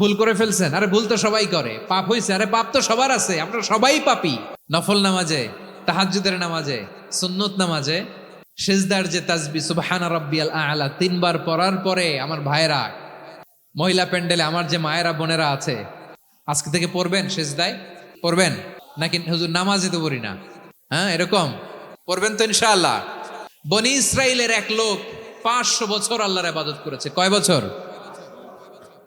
ভুল করে ফেলছেন। আরে ভুল তো সবাই করে। পাপ হয়েছে আরে পাপ তো সবার আছে। আমরা সবাই পাপি। নফল নামাজে, তাহাজ্জুদের নামাজে, সুন্নত নামাজে, সেজদার যে তাজবি, সুবহানা রাব্বিয়াল আলা, তিনবার পড়ার পরে আমার ভাইরা মহিলা প্যান্ডেলে আমার যে মায়েরা, বোনেরা আছে, আজকে থেকে পড়বেন সেজদায়? পড়বেন? নাকি হুজুর নামাজে তো পড়ি না? হ্যাঁ এরকম? পড়বেন তো ইনশাআল্লাহ। বনি ইসরায়েলের এক লোক পাঁচশো বছর আল্লাহর আবাদত করেছে। কয় বছর?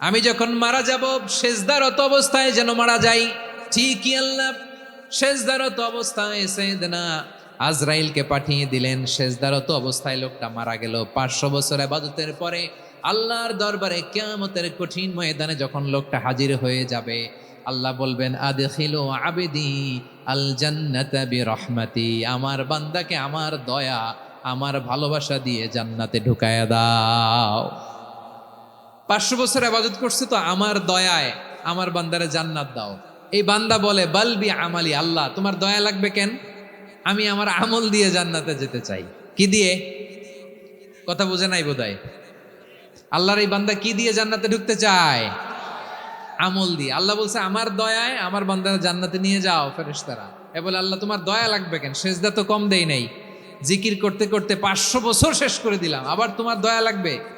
আমি যখন মারা যাব, শেষদারত অবস্থায় যেন মারা যাই। ঠিকই আল্লাহ। শেষদারত অবস্থায় সেদনা আজরাইলকে পাঠিয়ে দিলেন। শেষদারত অবস্থায় লোকটা মারা গেল। পাঁচশো বছর আবাদতের পরে আল্লাহর দরবারে কেয়ামতের কঠিন ময়দানে যখন লোকটা হাজির হয়ে যাবে, আল্লাহ বলবেন, আদখিলু আবেদি আল জান্নাতা বিরহমাতি। আমার বান্দাকে আমার দয়া, আমার ভালোবাসা দিয়ে জান্নাতে ঢুকায়া দাও। পাঁচশো বছর আবাদত করছে তো আমার দয়ায় আমার বান্দারে জান্নাত দাও। এই বান্দা বলে বালবি আমালি, আল্লাহ, তোমার দয়া লাগবে কেন? আমি আমার আমল দিয়ে জান্নাতে যেতে চাই। কি দিয়ে? কথা বুঝে নাই বোধহয়। আল্লাহর এই বান্দা কি দিয়ে জান্নাতে ঢুকতে চায়? আমল দিয়ে। আল্লাহ বলছে, আমার দয়ায় আমার বান্দারা জান্নাতে নিয়ে যাও ফেরেশতারা। এ বলে, আল্লাহ, তোমার দয়া লাগবে কেন? সেজদা তো কম দেই নাই। জিকির করতে করতে পাঁচশো বছর শেষ করে দিলাম। আবার তোমার দয়া লাগবে?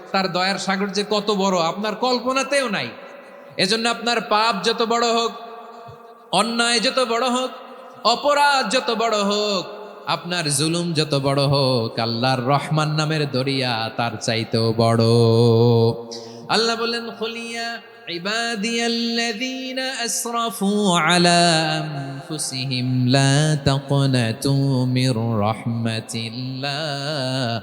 তার দয়ার সাগর যে কত বড় আপনার কল্পনাতেও নাই এজন্য আপনার পাপ যত বড় হোক অন্যায় যত বড় হোক অপরাধ যত বড় হোক আপনার জুলুম যত বড় হোক আল্লাহর রহমান নামের দরিয়া তার চাইতেও বড় আল্লাহ বলেন খলিয়া عبادي الذين أسرفوا على أنفسهم لا تقنطوا من رحمة الله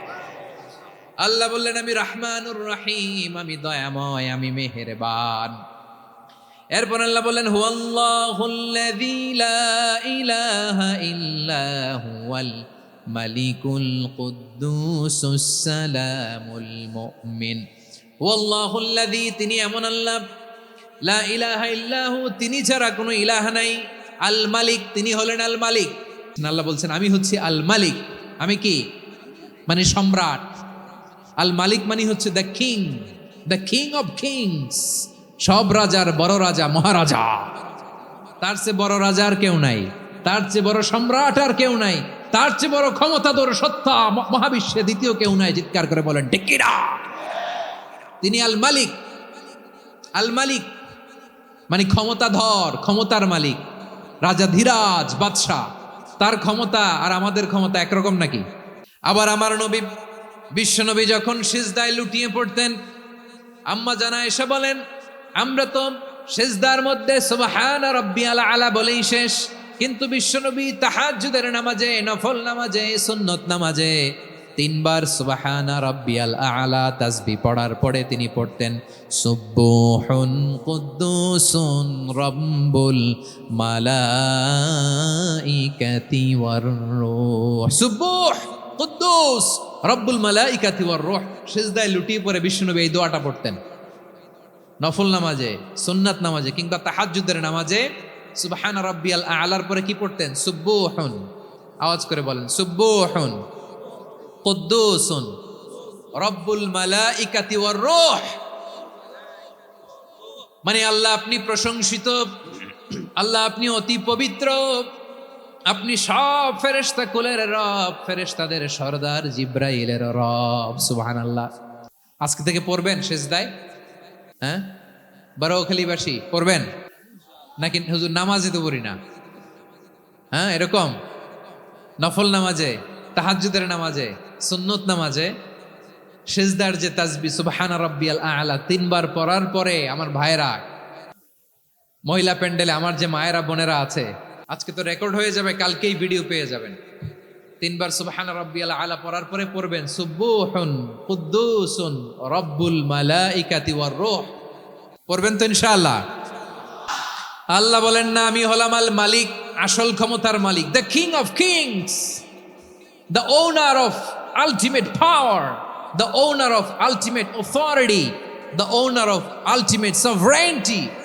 আল্লাহ বললেন, আমি রাহমানুর রাহিম, আমি দয়াময়, আমি মেহেরবান। এরপর আল্লাহ বললেন হুয়াল্লাহুল্লাযী লা ইলাহা ইল্লা হুয়াল মালিকুল কুদ্দুসুস সালামুল মুমিন। হুয়াল্লাহুল্লাযী তিনি এমন আল্লাহ। লা ইলাহা ইল্লাহু তিনি ছাড়া কোনো ইলাহ নাই। আল মালিক, তিনি হলেন আল মালিক। আল্লাহ বলছেন, আমি হচ্ছি আল মালিক। আমি কি? মানে সম্রাট। আল মালিক মানে হচ্ছে the king the king of kings সব রাজার বড় রাজা মহারাজা। তার চেয়ে বড় রাজার কেউ নাই। তার চেয়ে বড় সম্রাট আর কেউ নাই। তার চেয়ে বড় ক্ষমতাধর সত্তা মহাবিশ্বে দ্বিতীয় কেউ নাই, চিৎকার করে বলেন ডেকিরা তিনি আল মালিক আল মালিক মানে ক্ষমতাধর, ক্ষমতার মালিক। রাজা ধীরাজ, বাদশাহ। তার ক্ষমতা আর আমাদের ক্ষমতা একরকম নাকি? আবার আমার নবী বিশ্বনবী যখন সিজদায় লুটিয়ে পড়তেন, আম্মা জানা এসে বলেন, আমরা তো সেজদার মধ্যে সুবহান রব্বি আলা আলা বলেই শেষ। কিন্তু বিশ্বনবী তাহাজ্জুদের নামাজে, নফল নামাজে, সুন্নত নামাজে তিনবার সুবহানা রাব্বিয়াল আলা তাসবি পড়ার পরে তিনি পড়তেন সুব্বুহুন কুদ্দুসুন রব্বুল মালাইকাতি ওয়ার রূহ। সুব্বুহ কুদ্দুস! রব্বুল মালাইকাতি ওয়ার রূহ, সিজদায় লুটিয়ে পরে বিষ্ণুনবী এই দোয়াটা পড়তেন। নফল নামাজে, সুন্নাত নামাজে কিংবা তাহাজ্জুদের নামাজে সুবহান রাব্বিয়াল আলার পরে কি পড়তেন? সুব্বুহুন। আওয়াজ করে বলেন, সুব্বুহুন। কুদ্দুসুন। রব্বুল মালাইকাতি ওয়ার রূহ। মানে আল্লাহ আপনি প্রশংসিত, আল্লাহ আপনি অতি পবিত্র। আপনি সব ফেরেশতা কুলের রব, ফেরেশতাদের সর্দার জিব্রাইলের রব, সুবহানাল্লাহ। আজকে থেকে পড়বেন সেজদায়? হ্যাঁ? বারোখালীবাসী পড়বেন? নাকি হুজুর নামাজে তো পড়ি না? হ্যাঁ এরকম? নফল নামাজে, তাহাজ্জুদের নামাজে, সুন্নত নামাজে, সেজদার যে তাজবি, সুবহানা রাব্বিয়াল আলা, তিনবার পড়ার পরে আমার ভাইরা মহিলা প্যান্ডেলে আমার যে মায়েরা, বোনেরা আছে আজকে তো রেকর্ড হয়ে যাবে কালকেই ভিডিও পেয়ে যাবেন। তিনবার সুবহানা রাব্বিয়াল আলা পড়ার পরে পড়বেন সুব্বুহুন কুদ্দুসুন রব্বুল মালাইকাতি ওয়ার রূহ। পড়বেন তো ইনশাআল্লাহ। আল্লাহ বলেন না আমি হলাম আল মালিক আসল ক্ষমতার মালিক the king of kings the owner of ultimate power, the owner of ultimate authority, the owner of ultimate sovereignty,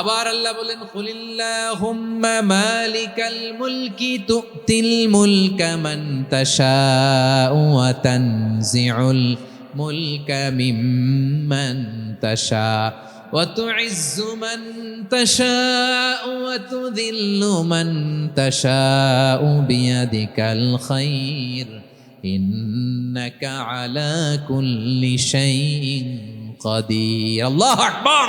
আবার আল্লাহ বলেন কুলিল্লাহুম্মা মালিকাল মুলকি তুতিল মুলকা মান তাশাউ ওয়া তানজিউল মুলকা মিম্মান তাশা وتعز من تشاء وتذل من تشاء بيدك الخير إنك على كل شيء قدير الله أكبر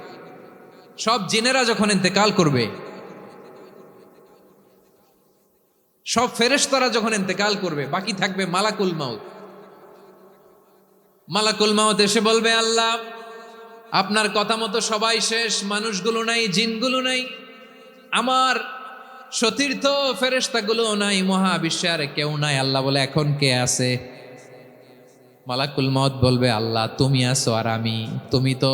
সব জিনেরা যখন ইন্তেকাল করবে, সব ফেরেশতারা যখন ইন্তেকাল করবে, বাকি থাকবে মালাকুল মাউত। মালাকুল মাউত এসে বলবে, আল্লাহ, আপনার কথা মতো সবাই শেষ, মানুষগুলো নাই, জিনগুলো নাই, আমার সতীর্থ ফেরেশতাগুলো নাই, মহাবিশ্বে আর কেউ নাই। আল্লাহ বলে, এখন কে আছে? মালাকুল মত বলবে, আল্লাহ, তুমি আছো আর আমি। তুমি তো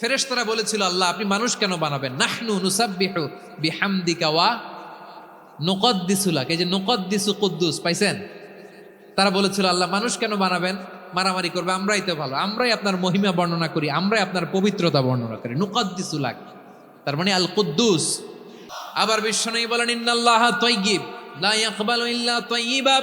ফেরেশতারা বলেছিল, আল্লাহ, আপনি মানুষ কেন বানাবেন? নাহনু নুসাব্বিহু বিহামদিকা ওয়া নুকদ্দিসুলাক। এই যে নুকদ্দিসু কুদ্দুস, পাইছেন? তারা বলেছিল, আল্লাহ, মানুষ কেন বানাবেন? মারামারি করবে, আমরাই তো ভালো। আমরাই আপনার মহিমা বর্ণনা করি, আমরাই আপনার পবিত্রতা বর্ণনা করি। নুকদ্দিসুলাক। তার মানে আল কুদ্দুস আবার বিশ্বনবী বলেন, ইন্নাল্লাহ তাইয়িব লা ইয়াকবালু ইল্লা তাইয়িবা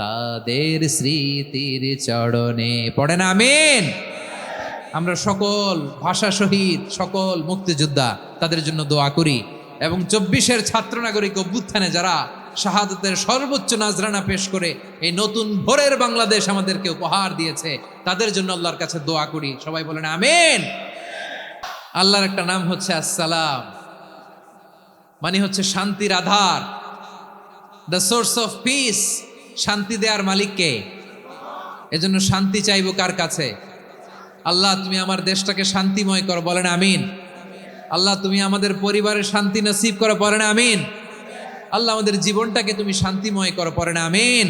তাদের স্মৃতির চরণে পড়ে না, আমিন। আমরা সকল ভাষা শহীদ, সকল মুক্তিযোদ্ধা তাদের জন্য দোয়া করি এবং চব্বিশের ছাত্র নাগরিক অভ্যুত্থানে যারা শাহাদতের সর্বোচ্চ নাজরানা পেশ করে এই নতুন ভোরের বাংলাদেশ আমাদেরকে উপহার দিয়েছে, তাদের জন্য আল্লাহর কাছে দোয়া করি। সবাই বলেন, আমিন। আল্লাহর একটা নাম হচ্ছে আসসালাম মানে হচ্ছে শান্তির আধার দ্য সোর্স অফ পিস শান্তি দেওয়ার মালিককে এজন্য শান্তি চাইব কার কাছে? আল্লাহ, তুমি আমার দেশটাকে শান্তিময় করো, বলেন আমিন। আল্লাহ, তুমি আমাদের পরিবারের শান্তি নসিব করো না আমিন। আল্লাহ, আমাদের জীবনটাকে তুমি শান্তিময় করো পরে না আমিন।